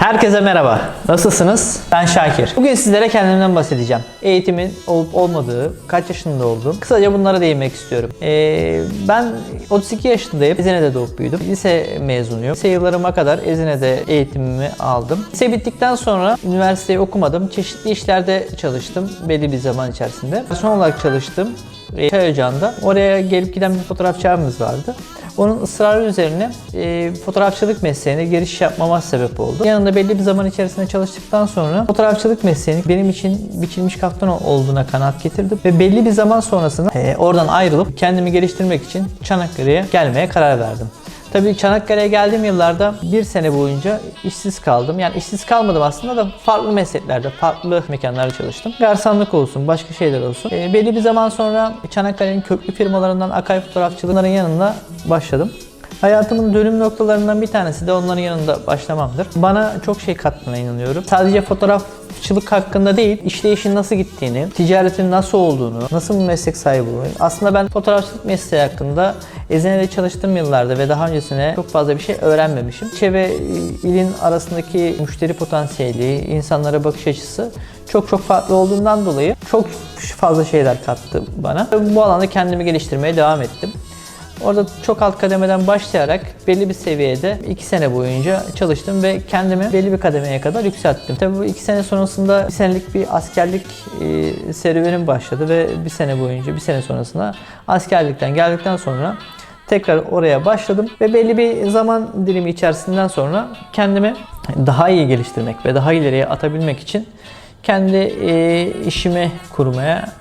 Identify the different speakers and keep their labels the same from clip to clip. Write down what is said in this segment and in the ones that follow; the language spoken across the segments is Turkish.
Speaker 1: Herkese merhaba. Nasılsınız? Ben Şakir. Bugün sizlere kendimden bahsedeceğim. Eğitimin olup olmadığı, kaç yaşında olduğum. Kısaca bunlara değinmek istiyorum. Ee, ben 32 yaşındayım. Ezine'de doğup büyüdüm. Lise mezunuyum. Lise yıllarıma kadar Ezine'de eğitimimi aldım. Lise bittikten sonra üniversiteyi okumadım. Çeşitli işlerde çalıştım belli bir zaman içerisinde. Son olarak çalıştım. Çay ocağında. Oraya gelip giden bir fotoğrafçı abimiz vardı. Onun ısrarı üzerine e, fotoğrafçılık mesleğine giriş yapmama sebep oldu. Yanında belli bir zaman içerisinde çalıştıktan sonra fotoğrafçılık mesleğinin benim için biçilmiş kaftan olduğuna kanaat getirdim. Ve belli bir zaman sonrasında e, oradan ayrılıp kendimi geliştirmek için Çanakkale'ye gelmeye karar verdim. Tabii Çanakkale'ye geldiğim yıllarda bir sene boyunca işsiz kaldım. Yani işsiz kalmadım aslında da farklı mesleklerde, farklı mekanlarda çalıştım. Garsanlık olsun, başka şeyler olsun. E, belli bir zaman sonra Çanakkale'nin köklü firmalarından Akay Fotoğrafçılığının yanında başladım. Hayatımın dönüm noktalarından bir tanesi de onların yanında başlamamdır. Bana çok şey kattığına inanıyorum. Sadece fotoğrafçılık hakkında değil, işleyişin nasıl gittiğini, ticaretin nasıl olduğunu, nasıl bir meslek sahibi olduğunu. Aslında ben fotoğrafçılık mesleği hakkında Ezine'de çalıştığım yıllarda ve daha öncesine çok fazla bir şey öğrenmemişim. İlçe ve ilin arasındaki müşteri potansiyeli, insanlara bakış açısı çok çok farklı olduğundan dolayı çok fazla şeyler kattı bana. Bu alanda kendimi geliştirmeye devam ettim. Orada çok alt kademeden başlayarak belli bir seviyede 2 sene boyunca çalıştım ve kendimi belli bir kademeye kadar yükselttim. Tabii bu 2 sene sonrasında bir senelik bir askerlik e, serüvenim başladı ve bir sene boyunca, bir sene sonrasında askerlikten geldikten sonra tekrar oraya başladım ve belli bir zaman dilimi içerisinden sonra kendimi daha iyi geliştirmek ve daha ileriye atabilmek için kendi e, işimi kurmaya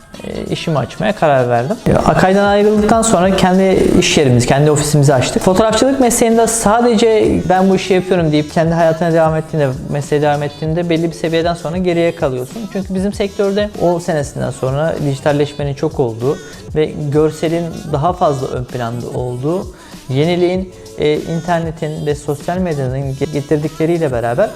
Speaker 1: işimi açmaya karar verdim. Akay'dan ayrıldıktan sonra kendi iş yerimiz, kendi ofisimizi açtık. Fotoğrafçılık mesleğinde sadece ben bu işi yapıyorum deyip kendi hayatına devam ettiğinde, mesleğe devam ettiğinde belli bir seviyeden sonra geriye kalıyorsun. Çünkü bizim sektörde o senesinden sonra dijitalleşmenin çok olduğu ve görselin daha fazla ön planda olduğu, yeniliğin e, internetin ve sosyal medyanın getirdikleriyle beraber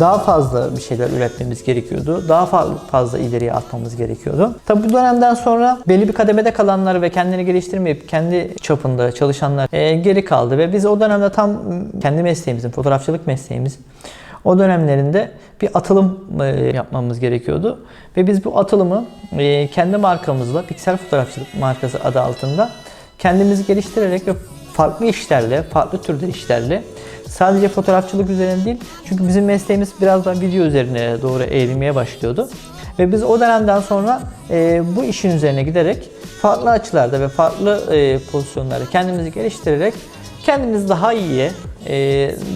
Speaker 1: daha fazla bir şeyler üretmemiz gerekiyordu. Daha fazla ileriye atmamız gerekiyordu. Tabi bu dönemden sonra belli bir kademede kalanlar ve kendini geliştirmeyip kendi çapında çalışanlar e, geri kaldı ve biz o dönemde tam kendi mesleğimizin, fotoğrafçılık mesleğimiz o dönemlerinde bir atılım e, yapmamız gerekiyordu. Ve biz bu atılımı e, kendi markamızla, Piksel Fotoğrafçılık markası adı altında kendimizi geliştirerek ve farklı işlerle, farklı türde işlerle sadece fotoğrafçılık üzerine değil çünkü bizim mesleğimiz biraz daha video üzerine doğru eğilmeye başlıyordu. Ve biz o dönemden sonra e, bu işin üzerine giderek farklı açılarda ve farklı e, pozisyonlarda kendimizi geliştirerek kendimizi daha iyiye, e,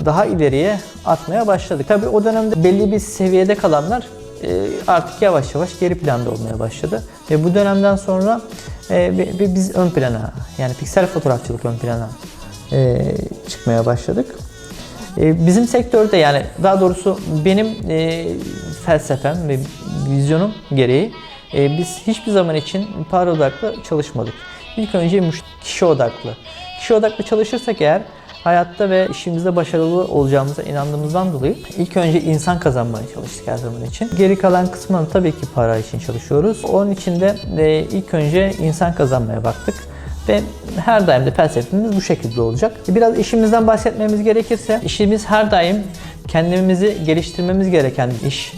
Speaker 1: daha ileriye atmaya başladık. Tabii o dönemde belli bir seviyede kalanlar artık yavaş yavaş geri planda olmaya başladı. Ve bu dönemden sonra e, biz ön plana, yani piksel fotoğrafçılık ön plana e, çıkmaya başladık. Bizim sektörde yani daha doğrusu benim felsefem ve vizyonum gereği biz hiçbir zaman için para odaklı çalışmadık. İlk önce kişi odaklı. Kişi odaklı çalışırsak eğer hayatta ve işimizde başarılı olacağımıza inandığımızdan dolayı ilk önce insan kazanmaya çalıştık her zaman için. Geri kalan kısmını tabii ki para için çalışıyoruz. Onun için de ilk önce insan kazanmaya baktık. Ve her daim de felsefemiz bu şekilde olacak. Biraz işimizden bahsetmemiz gerekirse, işimiz her daim kendimizi geliştirmemiz gereken bir iş.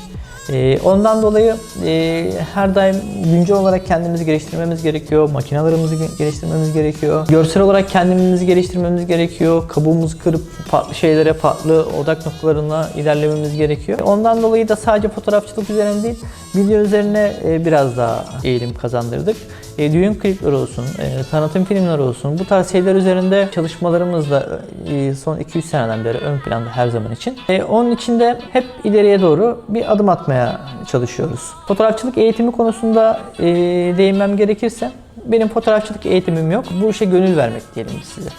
Speaker 1: Ee, ondan dolayı e, her daim güncel olarak kendimizi geliştirmemiz gerekiyor, makinalarımızı geliştirmemiz gerekiyor, görsel olarak kendimizi geliştirmemiz gerekiyor, kabuğumuzu kırıp farklı şeylere, farklı odak noktalarına ilerlememiz gerekiyor. Ondan dolayı da sadece fotoğrafçılık üzerine değil, video üzerine e, biraz daha eğilim kazandırdık. E, düğün klipleri olsun, e, tanıtım filmleri olsun bu tarz şeyler üzerinde çalışmalarımız da e, son 2-3 seneden beri ön planda her zaman için. E, onun için de hep ileriye doğru bir adım atmaya çalışıyoruz. Fotoğrafçılık eğitimi konusunda e, değinmem gerekirse benim fotoğrafçılık eğitimim yok. Bu işe gönül vermek diyelim size.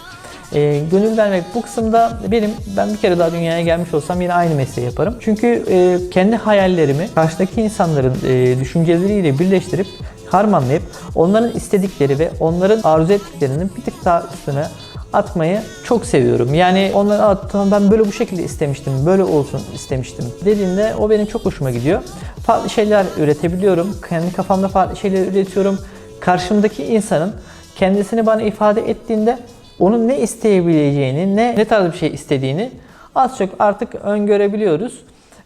Speaker 1: E, gönül vermek bu kısımda benim ben bir kere daha dünyaya gelmiş olsam yine aynı mesleği yaparım. Çünkü e, kendi hayallerimi karşıdaki insanların e, düşünceleriyle birleştirip harmanlayıp onların istedikleri ve onların arzu ettiklerinin bir tık daha üstüne atmayı çok seviyorum. Yani onlara tamam ben böyle bu şekilde istemiştim, böyle olsun istemiştim dediğinde o benim çok hoşuma gidiyor. Farklı şeyler üretebiliyorum. Kendi kafamda farklı şeyler üretiyorum. Karşımdaki insanın kendisini bana ifade ettiğinde onun ne isteyebileceğini, ne, ne tarz bir şey istediğini az çok artık öngörebiliyoruz.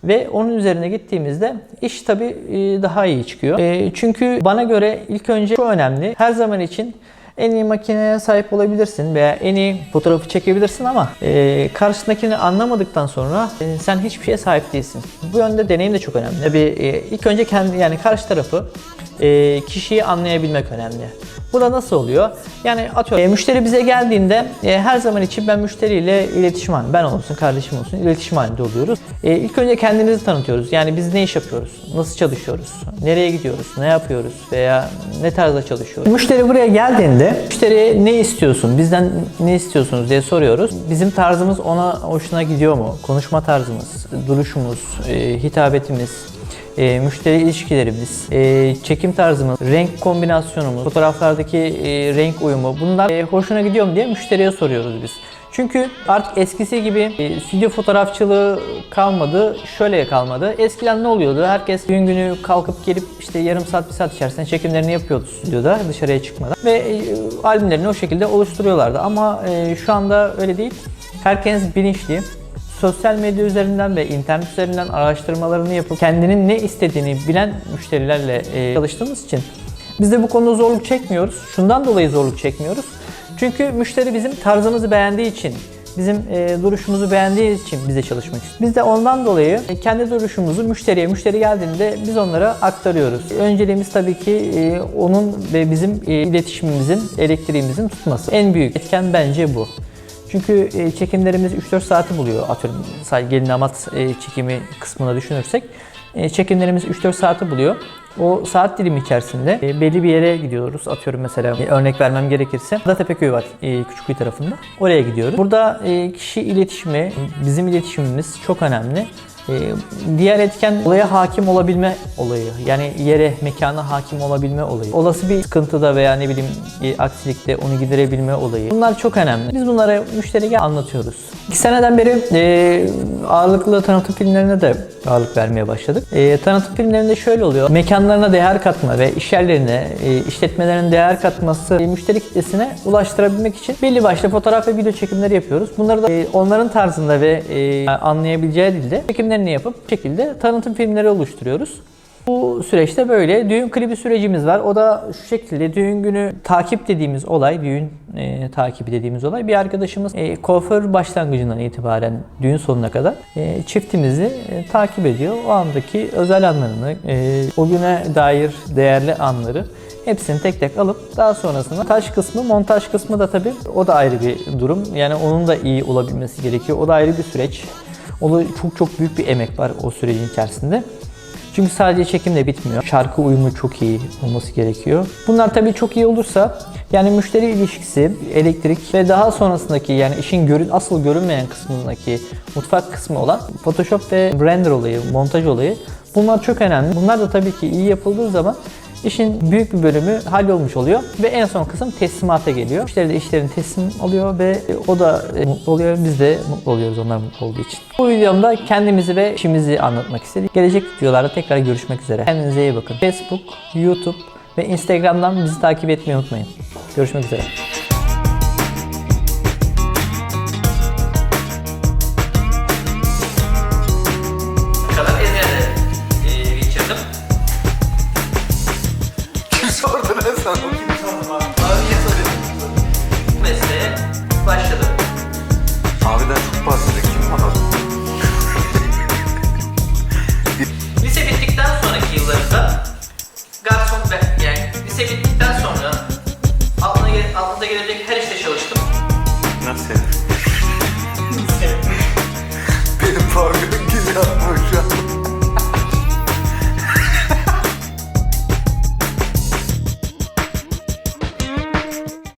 Speaker 1: Ve onun üzerine gittiğimizde iş tabii e, daha iyi çıkıyor. E, çünkü bana göre ilk önce şu önemli. Her zaman için en iyi makineye sahip olabilirsin veya en iyi fotoğrafı çekebilirsin ama e, karşındakini anlamadıktan sonra e, sen hiçbir şeye sahip değilsin. Bu yönde deneyim de çok önemli. Tabii e, ilk önce kendi yani karşı tarafı e, kişiyi anlayabilmek önemli. Bu da nasıl oluyor? Yani atıyorum e, müşteri bize geldiğinde e, her zaman için ben müşteriyle iletişim halinde, ben olsun kardeşim olsun iletişim halinde oluyoruz. E, ilk önce kendimizi tanıtıyoruz. Yani biz ne iş yapıyoruz? Nasıl çalışıyoruz? Nereye gidiyoruz? Ne yapıyoruz? Veya ne tarzda çalışıyoruz? Müşteri buraya geldiğinde müşteri ne istiyorsun? Bizden ne istiyorsunuz diye soruyoruz. Bizim tarzımız ona hoşuna gidiyor mu? Konuşma tarzımız, duruşumuz, e, hitabetimiz, e, müşteri ilişkilerimiz, e, çekim tarzımız, renk kombinasyonumuz, fotoğraflardaki e, renk uyumu bunlar e, hoşuna gidiyor mu diye müşteriye soruyoruz biz. Çünkü artık eskisi gibi e, stüdyo fotoğrafçılığı kalmadı, şöyle kalmadı. Eskiden ne oluyordu? Herkes gün günü kalkıp gelip işte yarım saat, bir saat içerisinde çekimlerini yapıyordu stüdyoda dışarıya çıkmadan. Ve e, albümlerini o şekilde oluşturuyorlardı. Ama e, şu anda öyle değil. Herkes bilinçli sosyal medya üzerinden ve internet üzerinden araştırmalarını yapıp kendinin ne istediğini bilen müşterilerle e, çalıştığımız için biz de bu konuda zorluk çekmiyoruz. Şundan dolayı zorluk çekmiyoruz. Çünkü müşteri bizim tarzımızı beğendiği için, bizim e, duruşumuzu beğendiği için bize çalışmak istiyor. Biz de ondan dolayı e, kendi duruşumuzu müşteriye, müşteri geldiğinde biz onlara aktarıyoruz. Önceliğimiz tabii ki onun ve bizim iletişimimizin, elektriğimizin tutması. En büyük etken bence bu. Çünkü e, çekimlerimiz 3-4 saati buluyor. Atıyorum sadece gelin damat e, çekimi kısmına düşünürsek. e, Çekimlerimiz 3-4 saati buluyor. O saat dilimi içerisinde belli bir yere gidiyoruz. Atıyorum mesela örnek vermem gerekirse. Burada Tepeköy var Küçükköy tarafında. Oraya gidiyoruz. Burada kişi iletişimi, bizim iletişimimiz çok önemli. Ee, diğer etken olaya hakim olabilme olayı. Yani yere, mekana hakim olabilme olayı. Olası bir sıkıntıda veya ne bileyim bir aksilikte onu giderebilme olayı. Bunlar çok önemli. Biz bunlara müşteriye anlatıyoruz. İki seneden beri e, ağırlıklı tanıtım filmlerine de ağırlık vermeye başladık. E, tanıtım filmlerinde şöyle oluyor. Mekanlarına değer katma ve iş yerlerine, e, işletmelerin değer katması e, müşteri kitlesine ulaştırabilmek için belli başlı fotoğraf ve video çekimleri yapıyoruz. Bunları da e, onların tarzında ve e, anlayabileceği dilde çekimlerini yapıp bu şekilde tanıtım filmleri oluşturuyoruz. Bu süreçte böyle düğün klibi sürecimiz var. O da şu şekilde düğün günü takip dediğimiz olay, düğün e, takibi dediğimiz olay bir arkadaşımız e, kuaför başlangıcından itibaren düğün sonuna kadar e, çiftimizi e, takip ediyor. O andaki özel anlarını, e, o güne dair değerli anları hepsini tek tek alıp daha sonrasında montaj kısmı, montaj kısmı da tabii o da ayrı bir durum. Yani onun da iyi olabilmesi gerekiyor. O da ayrı bir süreç. O da çok çok büyük bir emek var o sürecin içerisinde. Çünkü sadece çekimle bitmiyor. Şarkı uyumu çok iyi olması gerekiyor. Bunlar tabii çok iyi olursa yani müşteri ilişkisi, elektrik ve daha sonrasındaki yani işin görün asıl görünmeyen kısmındaki mutfak kısmı olan Photoshop ve render olayı, montaj olayı bunlar çok önemli. Bunlar da tabii ki iyi yapıldığı zaman işin büyük bir bölümü hallolmuş oluyor ve en son kısım teslimata geliyor. Müşteri de işlerini teslim alıyor ve o da e, mutlu oluyor. Biz de mutlu oluyoruz onlar mutlu olduğu için. Bu videomda kendimizi ve işimizi anlatmak istedik. Gelecek videolarda tekrar görüşmek üzere. Kendinize iyi bakın. Facebook, YouTube ve Instagram'dan bizi takip etmeyi unutmayın. Görüşmek üzere.
Speaker 2: sordun en son.
Speaker 1: Abiye soruyorsun. Mesleğe başladım.
Speaker 2: Abiden çok bahsediyor. Kim bana?
Speaker 1: lise bittikten sonraki yıllarında garson ve yani lise bittikten sonra aklına, gele, aklınıza gelecek her işte çalıştım.
Speaker 2: Nasıl? Benim programım güzel olmuş.